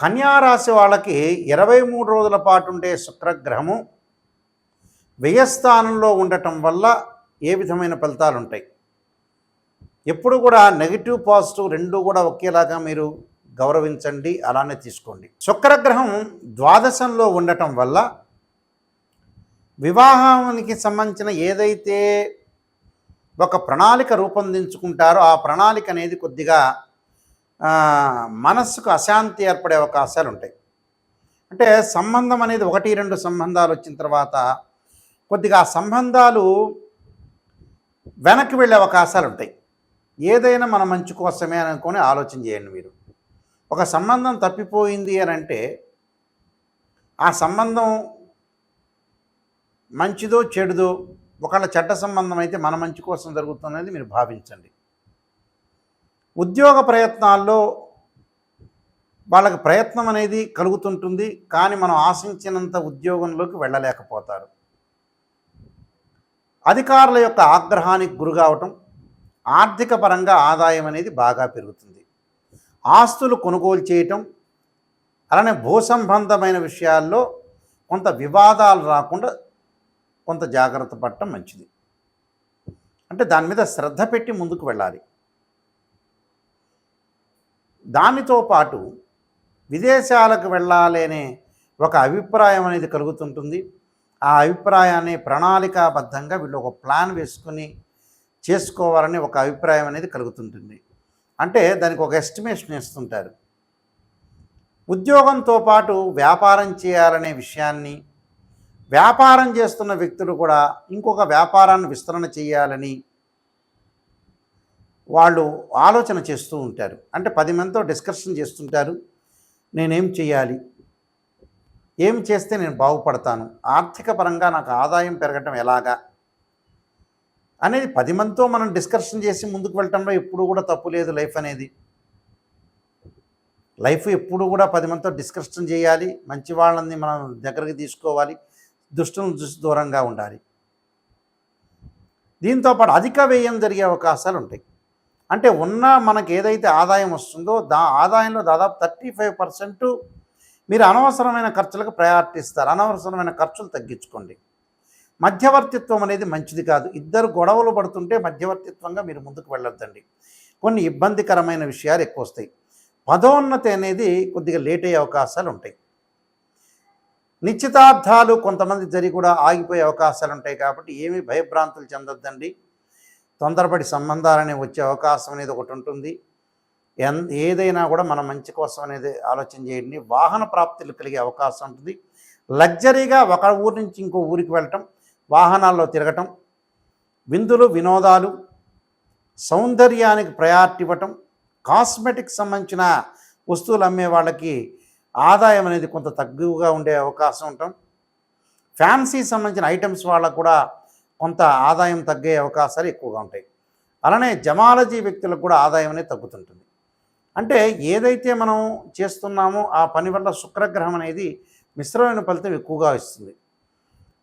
కన్యారాశి వాళ్ళకి ఇరవై మూడు రోజుల పాటు ఉండే శుక్రగ్రహము వ్యయస్థానంలో ఉండటం వల్ల ఏ విధమైన ఫలితాలు ఉంటాయి? ఎప్పుడు కూడా నెగిటివ్ పాజిటివ్ రెండు కూడా ఒకేలాగా మీరు గౌరవించండి అలానే తీసుకోండి. శుక్రగ్రహం ద్వాదశంలో ఉండటం వల్ల వివాహానికి సంబంధించిన ఏదైతే ఒక ప్రణాళిక రూపొందించుకుంటారో ఆ ప్రణాళిక అనేది కొద్దిగా మనస్సుకు అశాంతి ఏర్పడే అవకాశాలు ఉంటాయి. అంటే సంబంధం అనేది ఒకటి రెండు సంబంధాలు వచ్చిన తర్వాత కొద్దిగా ఆ సంబంధాలు వెనక్కి వెళ్ళే అవకాశాలు ఉంటాయి. ఏదైనా మన మంచి కోసమే అనుకొని ఆలోచన చేయండి మీరు. ఒక సంబంధం తప్పిపోయింది అని అంటే ఆ సంబంధం మంచిదో చెడుదో ఒకళ్ళ చెడ్డ సంబంధం అయితే మన మంచి కోసం జరుగుతున్నది మీరు భావించండి. ఉద్యోగ ప్రయత్నాల్లో వాళ్ళకి ప్రయత్నం అనేది కలుగుతుంటుంది కానీ మనం ఆశించినంత ఉద్యోగంలోకి వెళ్ళలేకపోతారు. అధికారుల యొక్క ఆగ్రహానికి గురికావటం ఆర్థిక పరంగా ఆదాయం అనేది బాగా పెరుగుతుంది. ఆస్తులు కొనుగోలు చేయటం అలానే భూసంబంధమైన విషయాల్లో కొంత వివాదాలు రాకుండా కొంత జాగ్రత్త పడటం మంచిది. అంటే దాని మీద శ్రద్ధ పెట్టి ముందుకు వెళ్ళాలి. దానితో పాటు విదేశాలకు వెళ్ళాలి అనే ఒక అభిప్రాయం అనేది కలుగుతుంటుంది. ఆ అభిప్రాయాన్ని ప్రణాళికాబద్ధంగా వీళ్ళు ఒక ప్లాన్ వేసుకుని చేసుకోవాలని ఒక అభిప్రాయం అనేది కలుగుతుంటుంది. అంటే దానికి ఒక ఎస్టిమేషన్ ఇస్తుంటారు ఉద్యోగంతో పాటు వ్యాపారం చేయాలనే విషయాన్ని వ్యాపారం చేస్తున్న వ్యక్తులు కూడా ఇంకొక వ్యాపారాన్ని విస్తరణ చేయాలని వాళ్ళు ఆలోచన చేస్తూ ఉంటారు. అంటే పది మందితో డిస్కషన్ చేస్తుంటారు. నేనేం చేయాలి ఏం చేస్తే నేను బాగుపడతాను? ఆర్థిక పరంగా నాకు ఆదాయం పెరగటం ఎలాగా? అనేది పది మందితో మనం డిస్కషన్ చేసి ముందుకు వెళ్ళటంలో ఎప్పుడు కూడా తప్పు లేదు లైఫ్ అనేది. లైఫ్ ఎప్పుడు కూడా పది మందితో డిస్కషన్ చేయాలి. మంచి వాళ్ళని మనం దగ్గరికి తీసుకోవాలి. దుష్టులను దృష్టి దూరంగా ఉండాలి. దీంతో పాటు అధిక వ్యయం జరిగే అవకాశాలు ఉంటాయి. అంటే ఉన్న మనకి ఏదైతే ఆదాయం వస్తుందో దా ఆదాయంలో దాదాపు థర్టీ ఫైవ్ పర్సెంట్ మీరు అనవసరమైన ఖర్చులకు ప్రయారిటీ ఇస్తారు అనవసరమైన ఖర్చులు తగ్గించుకోండి. మధ్యవర్తిత్వం అనేది మంచిది కాదు. ఇద్దరు గొడవలు పడుతుంటే మధ్యవర్తిత్వంగా మీరు ముందుకు వెళ్ళొద్దండి. కొన్ని ఇబ్బందికరమైన విషయాలు ఎక్కువ వస్తాయి. పదోన్నతి అనేది కొద్దిగా లేట్ అయ్యే అవకాశాలు ఉంటాయి. నిశ్చితార్థాలు కొంతమంది జరిగి కూడా ఆగిపోయే అవకాశాలు ఉంటాయి కాబట్టి ఏమీ భయభ్రాంతులు చెందొద్దండి. తొందరపడి సంబంధాలనే వచ్చే అవకాశం అనేది ఒకటి ఉంటుంది. ఎన్ ఏదైనా కూడా మన మంచి కోసం అనేది ఆలోచన చేయండి. వాహన ప్రాప్తులు కలిగే అవకాశం ఉంటుంది. లగ్జరీగా ఒక ఊరి నుంచి ఇంకో ఊరికి వెళ్ళటం వాహనాల్లో తిరగటం విందులు వినోదాలు సౌందర్యానికి ప్రయారిటీ ఇవ్వటం కాస్మెటిక్ సంబంధించిన వస్తువులు అమ్మే వాళ్ళకి ఆదాయం అనేది కొంత తక్కువగా ఉండే అవకాశం ఉంటాం. ఫ్యాన్సీ సంబంధించిన ఐటమ్స్ వాళ్ళకు కూడా కొంత ఆదాయం తగ్గే అవకాశాలు ఎక్కువగా ఉంటాయి. అలానే జమాలజీ వ్యక్తులకు కూడా ఆదాయం అనేది తగ్గుతుంటుంది. అంటే ఏదైతే మనం చేస్తున్నామో ఆ పని వల్ల శుక్రగ్రహం అనేది మిశ్రమైన ఫలితం ఎక్కువగా ఇస్తుంది.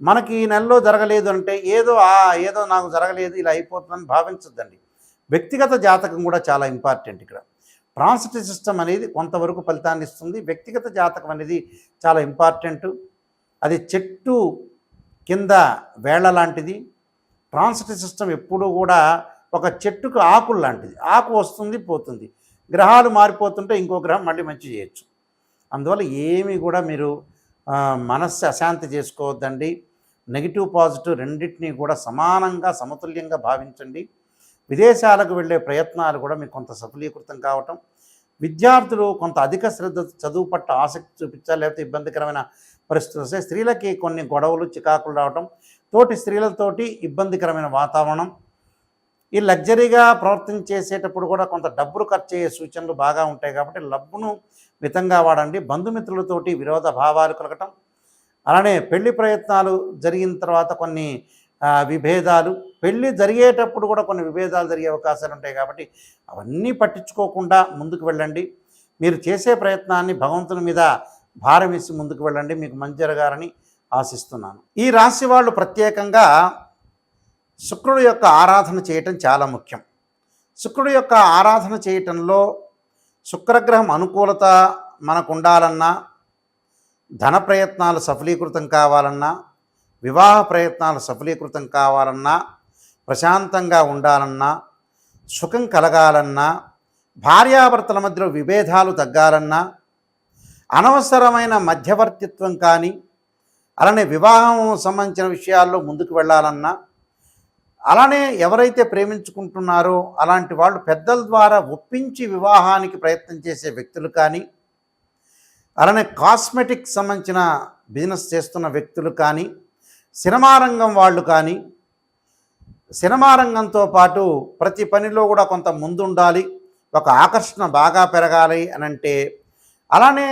మనకి ఈ నెలలో జరగలేదు అంటే ఏదో ఆ ఏదో నాకు జరగలేదు ఇలా అయిపోతుందని భావించద్దండి. వ్యక్తిగత జాతకం కూడా చాలా ఇంపార్టెంట్ ఇక్కడ. ట్రాన్సిట్ సిస్టమ్ అనేది కొంతవరకు ఫలితాన్ని ఇస్తుంది. వ్యక్తిగత జాతకం అనేది చాలా ఇంపార్టెంట్. అది చెట్టు కింద వేళ్ళ లాంటిది. ట్రాన్సిట్ సిస్టమ్ ఎప్పుడూ కూడా ఒక చెట్టుకు ఆకులు లాంటిది. ఆకు వస్తుంది పోతుంది. గ్రహాలు మారిపోతుంటే ఇంకో గ్రహం మళ్ళీ మంచి చేయొచ్చు. అందువల్ల ఏమీ కూడా మీరు మనస్సు అశాంతి చేసుకోవద్దండి. నెగిటివ్ పాజిటివ్ రెండింటినీ కూడా సమానంగా సమతుల్యంగా భావించండి. విదేశాలకు వెళ్ళే ప్రయత్నాలు కూడా మీకు కొంత సఫలీకృతం కావటం విద్యార్థులు కొంత అధిక శ్రద్ధ చదువు పట్ల ఆసక్తి చూపించాలి లేకపోతే ఇబ్బందికరమైన పరిస్థితులు వస్తాయి. స్త్రీలకి కొన్ని గొడవలు చికాకులు రావటం తోటి స్త్రీలతోటి ఇబ్బందికరమైన వాతావరణం. ఈ లగ్జరీగా ప్రవర్తన చేసేటప్పుడు కూడా కొంత డబ్బులు ఖర్చు అయ్యే సూచనలు బాగా ఉంటాయి కాబట్టి డబ్బును మితంగా వాడండి. బంధుమిత్రులతోటి విరోధ భావాలు కలగటం. అలానే పెళ్ళి ప్రయత్నాలు జరిగిన తర్వాత కొన్ని విభేదాలు పెళ్ళి జరిగేటప్పుడు కూడా కొన్ని విభేదాలు జరిగే అవకాశాలు ఉంటాయి కాబట్టి అవన్నీ పట్టించుకోకుండా ముందుకు వెళ్ళండి. మీరు చేసే ప్రయత్నాన్ని భగవంతుని మీద భారం వేసి ముందుకు వెళ్ళండి. మీకు మంచి జరగాలని ఆశిస్తున్నాను. ఈ రాశి వాళ్ళు ప్రత్యేకంగా శుక్రుడు యొక్క ఆరాధన చేయటం చాలా ముఖ్యం. శుక్రుడు యొక్క ఆరాధన చేయటంలో శుక్రగ్రహం అనుకూలత మనకు ఉండాలన్నా ధన ప్రయత్నాలు సఫలీకృతం కావాలన్నా వివాహ ప్రయత్నాలు సఫలీకృతం కావాలన్నా ప్రశాంతంగా ఉండాలన్నా సుఖం కలగాలన్నా భార్యాభర్తల మధ్యలో విభేదాలు తగ్గాలన్నా అనవసరమైన మధ్యవర్తిత్వం కానీ అలానే వివాహం సంబంధించిన విషయాల్లో ముందుకు వెళ్ళాలన్నా అలానే ఎవరైతే ప్రేమించుకుంటున్నారో అలాంటి వాళ్ళు పెద్దల ద్వారా ఒప్పించి వివాహానికి ప్రయత్నం చేసే వ్యక్తులు కానీ అలానే కాస్మెటిక్ సంబంధించిన బిజినెస్ చేస్తున్న వ్యక్తులు కానీ సినిమారంగం వాళ్ళు కానీ సినిమారంగంతో పాటు ప్రతి పనిలో కూడా కొంత ముందుండాలి ఒక ఆకర్షణ బాగా పెరగాలి అని అంటే అలానే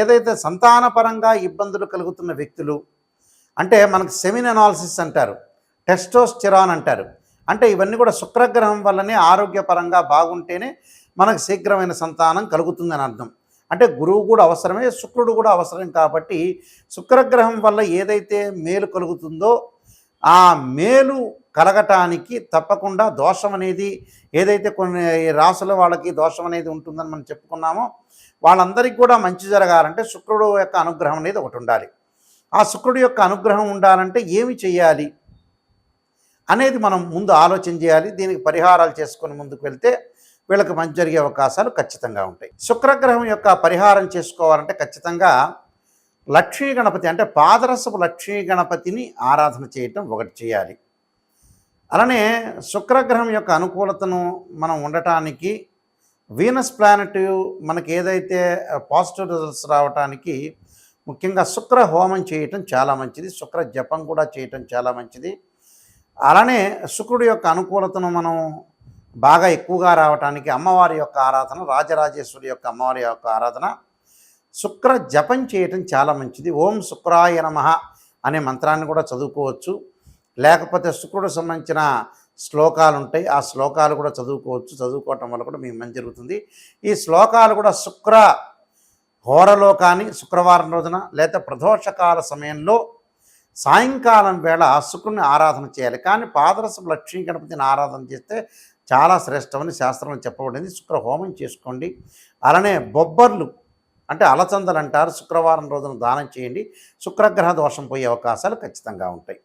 ఏదైతే సంతానపరంగా ఇబ్బందులు కలుగుతున్న వ్యక్తులు అంటే మనకు సెమిన్ అనాలిసిస్ అంటారు టెస్టోస్టిరాన్ అంటారు అంటే ఇవన్నీ కూడా శుక్రగ్రహం వల్లనే ఆరోగ్యపరంగా బాగుంటేనే మనకు శీఘ్రమైన సంతానం కలుగుతుందని అర్థం. అంటే గురువు కూడా అవసరమే శుక్రుడు కూడా అవసరం కాబట్టి శుక్రగ్రహం వల్ల ఏదైతే మేలు కలుగుతుందో ఆ మేలు కలగటానికి తప్పకుండా దోషం అనేది ఏదైతే కొన్ని రాసుల వాళ్ళకి దోషం అనేది ఉంటుందని మనం చెప్పుకున్నామో వాళ్ళందరికీ కూడా మంచి జరగాలంటే శుక్రుడు యొక్క అనుగ్రహం అనేది ఒకటి ఉండాలి. ఆ శుక్రుడు యొక్క అనుగ్రహం ఉండాలంటే ఏమి చేయాలి అనేది మనం ముందు ఆలోచన చేయాలి. దీనికి పరిహారాలు చేసుకొని ముందుకు వెళ్తే వీళ్ళకి మంచి జరిగే అవకాశాలు ఖచ్చితంగా ఉంటాయి. శుక్రగ్రహం యొక్క పరిహారం చేసుకోవాలంటే ఖచ్చితంగా లక్ష్మీ గణపతి అంటే పాదరసపు లక్ష్మీ గణపతిని ఆరాధన చేయటం ఒకటి చేయాలి. అలానే శుక్రగ్రహం యొక్క అనుకూలతను మనం ఉండటానికి వీనస్ ప్లానెట్ మనకి ఏదైతే పాజిటివ్ రిజల్ట్స్ రావటానికి ముఖ్యంగా శుక్ర హోమం చేయటం చాలా మంచిది. శుక్ర జపం కూడా చేయటం చాలా మంచిది. అలానే శుక్రుడి యొక్క అనుకూలతను మనం బాగా ఎక్కువగా రావటానికి అమ్మవారి యొక్క ఆరాధన రాజరాజేశ్వరి యొక్క అమ్మవారి యొక్క ఆరాధన. శుక్ర జపం చేయటం చాలా మంచిది. ఓం శుక్రాయ నమః అనే మంత్రాన్ని కూడా చదువుకోవచ్చు. లేకపోతే శుక్రుడు సంబంధించిన శ్లోకాలు ఉంటాయి. ఆ శ్లోకాలు కూడా చదువుకోవచ్చు. చదువుకోవటం వల్ల కూడా మీకు మంచి జరుగుతుంది. ఈ శ్లోకాలు కూడా శుక్ర హోరలో కానీ శుక్రవారం రోజున లేదా ప్రదోషకాల సమయంలో సాయంకాలం వేళ శుక్రుని ఆరాధన చేయాలి. కానీ పాదరసం లక్ష్మీ గణపతిని ఆరాధన చేస్తే చాలా శ్రేష్టమని శాస్త్రంలో చెప్పబడింది. శుక్ర హోమం చేసుకోండి. అలానే బొబ్బర్లు అంటే అలచందలు అంటారు. శుక్రవారం రోజున దానం చేయండి. శుక్రగ్రహ దోషం పోయే అవకాశాలు ఖచ్చితంగా ఉంటాయి.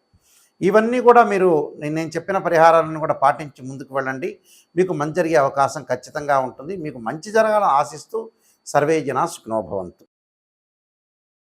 ఇవన్నీ కూడా మీరు నేను నేను చెప్పిన పరిహారాలను కూడా పాటించి ముందుకు వెళ్ళండి. మీకు మంచి జరిగే అవకాశం ఖచ్చితంగా ఉంటుంది. మీకు మంచి జరగాలని ఆశిస్తూ సర్వే జనా సుఖనోభవంతు